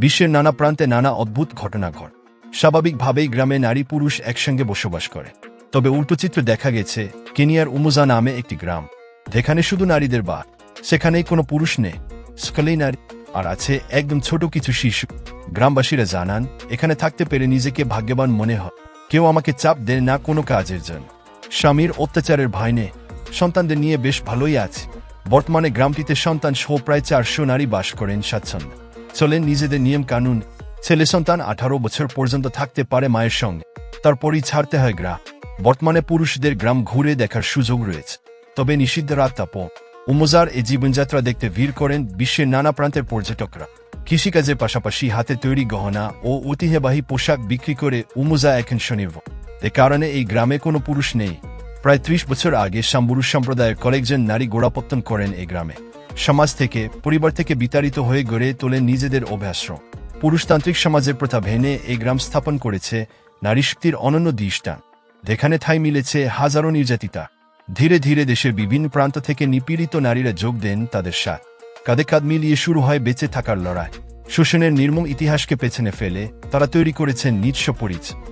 বিশ্বের নানা প্রান্তে নানা অদ্ভুত ঘটনা ঘট। স্বাভাবিকভাবেই গ্রামে নারী পুরুষ একসঙ্গে বসবাস করে। তবে উল্টোচিত্র দেখা গেছে, কেনিয়ার উমুজা নামে একটি গ্রাম। যেখানে শুধু নারীদের বা সেখানেই কোনো পুরুষ নেই। সকলেই নারী, আর আছে একদম ছোট কিছু শিশু। গ্রামবাসীরা জানান, এখানে থাকতে পেরে নিজেকে ভাগ্যবান মনে হয়। কেউ আমাকে চাপ দেয় না কোনো কাজের জন্য। স্বামীর অত্যাচারের ভয় নেই সন্তানদের নিয়ে বেশ ভালোই আছে। বর্তমানে গ্রামটিতে সন্তান সহ প্রায় চারশো নারী বাস করেন স্বাচ্ছন্দ্য। চলেন নিজেদের নিয়ম কানুন। ছেলে সন্তান আঠারো বছর পর্যন্ত থাকতে পারে মায়ের সঙ্গে। তারপরই ছাড়তে হয় গ্রাম। বর্তমানে পুরুষদের গ্রাম ঘুরে দেখার সুযোগ রয়েছে। তবে নিষিদ্ধ রাত তাপ। উমজার এই জীবনযাত্রা দেখতে ভিড় করেন বিশ্বের নানা প্রান্তের পর্যটকরা। কৃষিকাজের পাশাপাশি হাতে তৈরি গহনা ও ঐতিহ্যবাহী পোশাক বিক্রি করে উমজা এখন স্বনির্ভর। এ কারণে এই গ্রামে কোনো পুরুষ নেই। প্রায় ত্রিশ বছর আগে সাম্বুরু সম্প্রদায়ের কয়েকজন নারী গোড়াপত্তন করেন এই গ্রামে। সমাজ থেকে, পরিবার থেকে বিতাড়িত হয়ে গড়ে তোলেন নিজেদের অভ্যাশ্রম পুরুষতান্ত্রিক সমাজের প্রথা ভেনে এই গ্রাম স্থাপন করেছে নারী শক্তির অনন্য দৃষ্টান যেখানে ঠাই মিলেছে হাজারো নির্যাতিতা। ধীরে ধীরে দেশের বিভিন্ন প্রান্ত থেকে নিপীড়িত নারীরা যোগ দেন তাদের সাথ। কাঁধে কাঁধ মিলিয়ে শুরু হয় বেঁচে থাকার লড়াই। শোষণের নির্মম ইতিহাসকে পেছনে ফেলে তারা তৈরি করেছেন নিঃস্ব পরিচয়